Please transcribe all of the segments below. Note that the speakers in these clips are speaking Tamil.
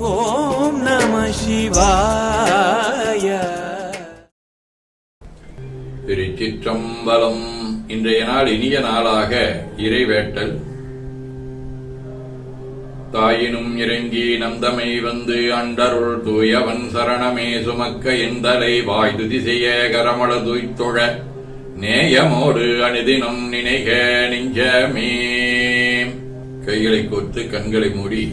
ஓம் நம சிவாய. திருச்சிற்றம்பலம். இன்றைய நாள் இனிய நாளாக இறைவேட்டல். தாயினும் இறங்கி நந்தமை வந்து அண்டருள் தூயவன் சரணமே சுமக்க எந்தலை வாய்துதி செய்ய கரமள தூய்த்தொழ. நேயமோடு அணிதினம் நினைக நெஞ்சமே. கைகளை கோர்த்து கண்களை மூடி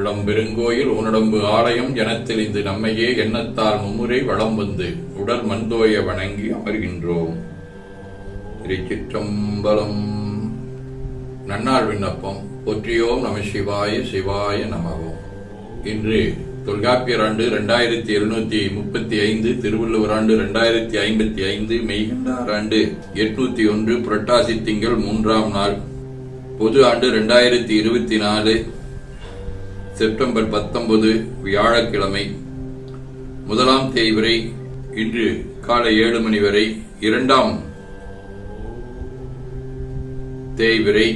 உள்ளம் பெருங்கோயில் உனடம்பு ஆலயம் ஜனத்தில் இது நம்மையே எண்ணத்தால் மும்முறை வளம் வந்து உடல் மண்தோய வணங்கி அமர்கின்றோம். திருச்சிற்றம்பலம். நன்னாள் விண்ணப்பம். போற்றியோம் நம சிவாய சிவாய நமவோம் இன்று தொல்காப்பியர் ஆண்டு இரண்டாயிரத்தி எழுநூத்தி முப்பத்தி ஐந்து திருவள்ளுவர் ஆண்டு இரண்டாயிரத்தி ஐம்பத்தி ஐந்து மெய்கண்டார் ஆண்டு எட்நூத்தி ஒன்று புரட்டாசி திங்கள் மூன்றாம் நாள். பொது ஆண்டு இரண்டாயிரத்தி இருபத்தி நாலு செப்டம்பர் பத்தொன்பது வியாழக்கிழமை முதலாம் தேதி வரை இன்று காலை ஏழு மணி வரை இரண்டாம் தேதி வரை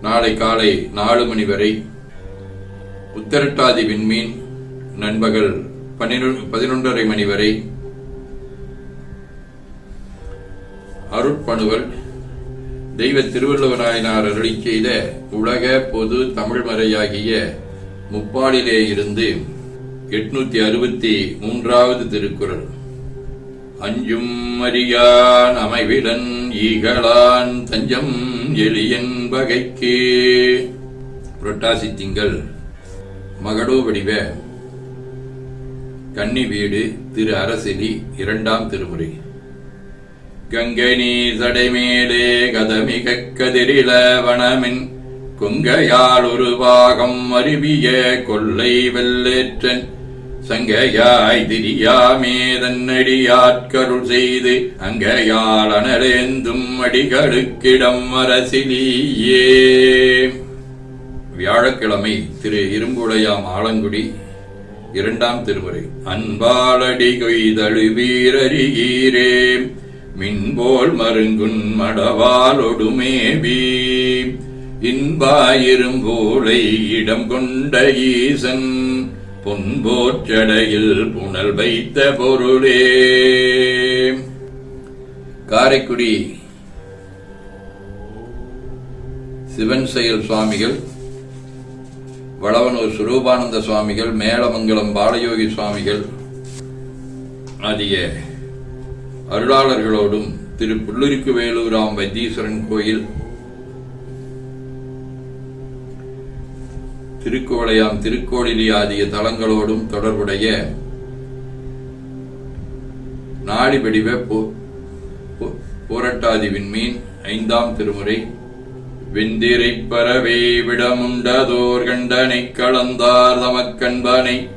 நாளை காலை நாலு மணி வரை உத்தரட்டாதி விண்மீன் நண்பகல் பன்னிரண்டு பதினொன்றரை மணி வரை அருட்பணுவல் தெய்வ திருவள்ளுவராயனார் அருளி செய்த உலக பொது தமிழ் மறையாகிய முப்பாலிலே இருந்து எட்நூத்தி அறுபத்தி மூன்றாவது திருக்குறள். அஞ்சும் அறியான் அமைவிலன் ஈகளான் தஞ்சம் எளியன் வகைக்கே. புரட்டாசி திங்கள் மகளோ வடிவ கன்னி வீடு திரு அரசிலி இரண்டாம் திருமுறை. கங்கை நீர் சடைமேலே கதமிக கதிரில வனமின் குங்கையால் ஒரு பாகம் அருவிய கொள்ளை வெள்ளேற்றன். சங்கையாய் திரியாமே தன்னடியாட்கருள் செய்து அங்கையால் அனரேந்தும் அடிகளுக்கிடம் அரசிலியே. வியாழக்கிழமை திரு இரும்புடையாம் ஆலங்குடி இரண்டாம் திருமுறை. அன்பாலடி கொய்தழு வீரறியீரே. மின்போல் மருங்குன் மடவாலொடுமேவி இன்பாயிரும்போலை இடம் கொண்ட ஈசன் பொன்போற்றடையில் புனல் வைத்த பொருளே. காரைக்குடி சிவன் செயல் சுவாமிகள் வளவனூர் சுரூபானந்த சுவாமிகள் மேலமங்கலம் பாலயோகி சுவாமிகள் ஆகிய அருளாளர்களோடும் திரு புல்லுருக்கு வேலூராம் வைத்தீஸ்வரன் கோயில் திருக்கோளையாம் திருக்கோளிலி ஆகிய தலங்களோடும் தொடர்புடைய நாடி வடிவ பு- விண்மீன் ஐந்தாம் திருமுறை. வெந்திரை பரவே விடமுண்டதோர் கண்டனை கலந்தார் தமக்கண்பனை.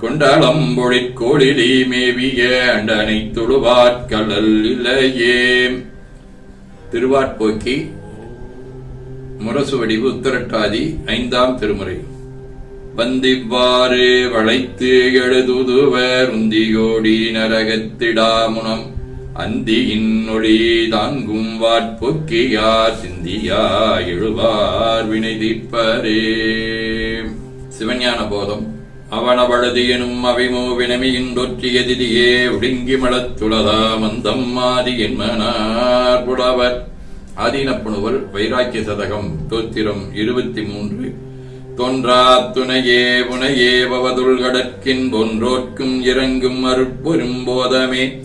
கொண்டளம்பொழிற் கோளிலி மேவிய அண்டனை துளுவாட்கடல் இல்லையே. திருவாட்போக்கி முரசு வடிவு உத்தரட்டாதி ஐந்தாம் திருமுறை. வந்திவ்வாறு வளைத்து எழுதுதுவர் உந்தியோடி நரகத்திடாமுனம் அந்தியின் ஒளி தாங்கும் வாட்பொக்கியார் சிந்தியா எழுவார் வினை தீர்ப்பரே சிவஞான போதம். அவனவளது எனும் அவிமோ வினமியின் தொற்றியதிதியே ஒடுங்கி மலத்துளதா மந்தம் ஆதி என்மனார் புலவர். ஆதீனப்புணுவல் வைராக்கிய சதகம் தோத்திரம் இருபத்தி மூன்று. தொன்றா துணையே புனையே பவதுள் கடற்கின் பொன்றோர்க்கும் இறங்கும் அருட்பொரும் போதமே.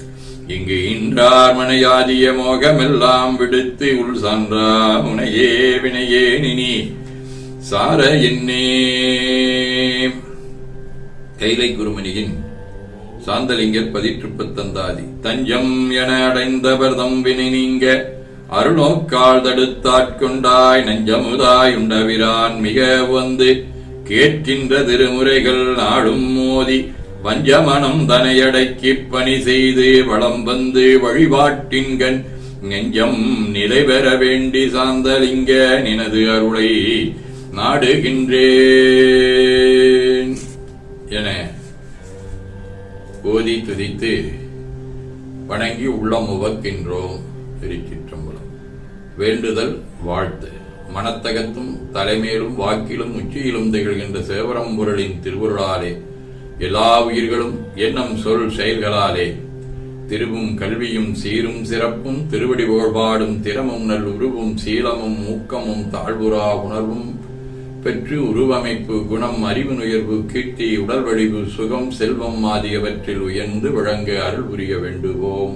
இங்கு இன்றார் மனையாதிய மோகமெல்லாம் விடுத்து உள் சான்றா முனையே வினையே நினி. சார என்னே. கைலை குருமணியின் சாந்தலிங்கர் பதிற்றுப்பத்தந்தாதி தஞ்சம் என அடைந்தவர் தம்பினை நீங்க. அருணோக்கால் தடுத்தாட்கொண்டாய் நஞ்சமுதாய் உண்டவிரான் மிக வந்து கேட்கின்ற திருமுறைகள் நாடும் மோதி வஞ்சமனம் தனையடக்கி பணி செய்து வளம் வந்து வழிபாட்டின்கண் நெஞ்சம் நிலை பெற வேண்டி சாந்தலிங்க நினது அருளை நாடுகின்றேன் என ஓதி துதித்து வணங்கி உள்ளம் உவக்கின்றோம் திருச்சிற்றம்பலம். வேண்டுதல் வாழ்த்து. மனத்தகத்தும் தலைமேலும் வாக்கிலும் உச்சியிலும் திகழ்கின்ற சேவரம்பொருளின் திருவுருளாலே எல்லா உயிர்களும் எண்ணம் சொல் செயல்களாலே திருவும் கல்வியும் சீரும் சிறப்பும் திருவடி புகழ்பாடும் திறமும் நல் உருவும் சீலமும் ஊக்கமும் தாழ்வுரா உணர்வும் பெற்று உருவமைப்பு குணம் அறிவு நுயர்வு கீர்த்தி உடல் வடிவு சுகம் செல்வம் ஆகியவற்றில் உயர்ந்து விளங்க அருள் புரிய வேண்டுவோம்.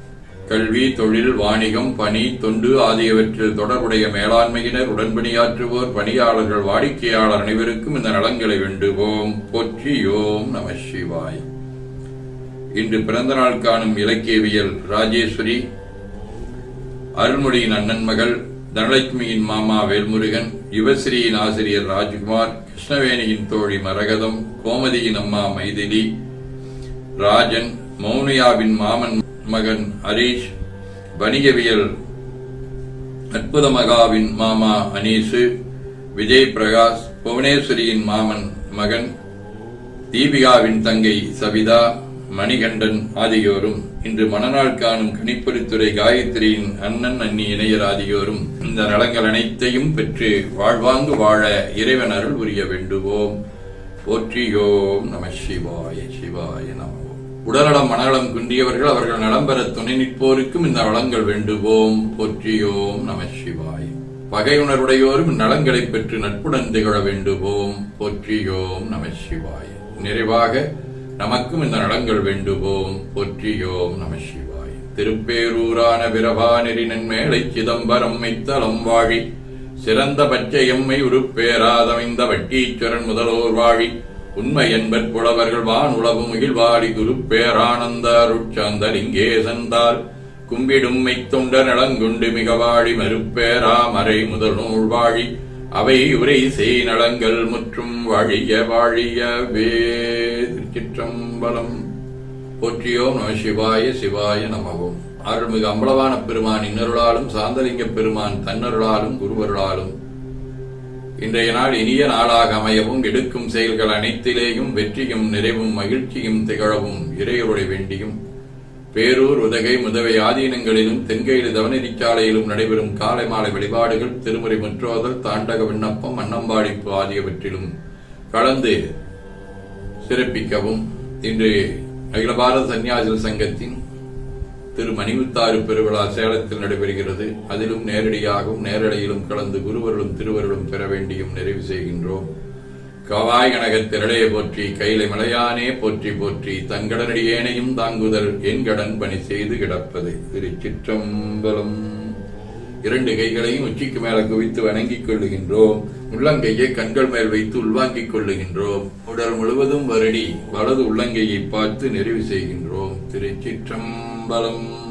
கல்வி தொழில் வாணிகம் பணி தொண்டு ஆகியவற்றில் தொடர்புடைய மேலாண்மையினர் உடன்பணியாற்றுவோர் பணியாளர்கள் வாடிக்கையாளர் அனைவருக்கும் இந்த நலன்களை வேண்டுவோம். போற்றியோம் நம சிவாய். இன்று பிறந்த நாள் காணும் இலக்கியவியல் ராஜேஸ்வரி அருள்மொழியின் அண்ணன் மகள் தனலட்சுமியின் மாமா வேல்முருகன் யுவஸ்ரீயின் ஆசிரியர் ராஜ்குமார் கிருஷ்ணவேணியின் தோழி மரகதம் கோமதியின் அம்மா மைதிலி ராஜன் மௌனியாவின் மாமன் மகன் ஹரீஷ் வணிகவியல் அற்புத மகாவின் மாமா அனீசு விஜய் பிரகாஷ் புவனேஸ்வரியின் மாமன் மகன் தீபிகாவின் தங்கை சவிதா மணிகண்டன் ஆகியோரும் இன்று மணநாள் காணும் கணிப்பொறித்துறை காயத்ரியின் அண்ணன் அண்ணி இணையர் ஆகியோரும் இந்த நலங்கள் அனைத்தையும் பெற்று வாழ்வாங்கு வாழ இறைவன் அருள் புரிய வேண்டுவோம். போற்றியோம் நம சிவாய சிவாய நமோ. உடல்நலம் மனநலம் குன்றியவர்கள் அவர்கள் நலம் பெற துணை நிற்போருக்கும் இந்த வளங்கள் வேண்டுவோம். போற்றியோம் நம சிவாய். பகையுணர்வுடையோரும் நலங்களை பெற்று நட்புடன் திகழ வேண்டுவோம். போற்றியோம் நம சிவாய். நிறைவாக நமக்கும் இந்த நலங்கள் வேண்டுவோம். போற்றியோம் நம சிவாய். திருப்பேரூரான பிரபாநெறி மேலை சிதம்பரம் மைத்தலம் வாழி. சிறந்த பச்சை எம்மை உருப்பேராதமைந்த வட்டீச்சுரன் முதலோர் வாழி. உண்மை என்பற் புலவர்கள் வான் உளவு முகில்வாடி குரு பேரானந்த அருட்சாந்தர் இங்கே சென்றால் கும்பிடும் மைத்தொண்ட நலங்குண்டு மிக வாழி மறுப்பேரா மறை முதல் நூல் வாழி அவை உரை செய் நலங்கள் முற்றும் வாழிய வாழிய திருச்சிற்றம்பலம். போற்றியோம் நம சிவாய சிவாய நமவோம். அருள்மிகு அம்பலவான பெருமான் இன்னருளாலும் சாந்தலிங்க பெருமான் தன்னருளாலும் குருவருளாலும் இன்றைய நாள் இனிய நாளாக அமையவும் எடுக்கும் செயல்கள் அனைத்திலேயும் வெற்றியும் நிறைவும் மகிழ்ச்சியும் திகழவும் இறையருளை வேண்டியும். பேரூர் உதகை முதவை ஆதீனங்களிலும் தென்கையில் சாலையிலும் நடைபெறும் காலை மாலை வழிபாடுகள் திருமுறை முற்றோதல் தாண்டக விண்ணப்பம் அன்னம்பாடிப்பு ஆகியவற்றிலும் கலந்து சிறப்பிக்கவும். இன்று அகில பாரத சன்னியாசிகள் சங்கத்தின் திரு மணிமுத்தாறு பெருவிழா சேலத்தில் நடைபெறுகிறது. அதிலும் நேரடியாகவும் நேரடியிலும் கலந்து குருவர்களும் திருவர்களும் பெற வேண்டியும் நிறைவு செய்கின்றோம். கவாய் கனகத் திரளைய போற்றி கைலை மலையானே போற்றி போற்றி தங்கடனடியேனையும் தாங்குதல் என் கடன் பணி செய்து கிடப்பது. திருச்சிற்றம்பலம். இரண்டு கைகளையும் உச்சிக்கு மேல குவித்து வணங்கிக் கொள்ளுகின்றோம். உள்ளங்கையை கண்கள் மேல் வைத்து உள்வாங்கிக் கொள்ளுகின்றோம். உடல் முழுவதும் வருடி வலது உள்ளங்கையை பார்த்து நிறைவு செய்கின்றோம். திருச்சிற்றம்பலம்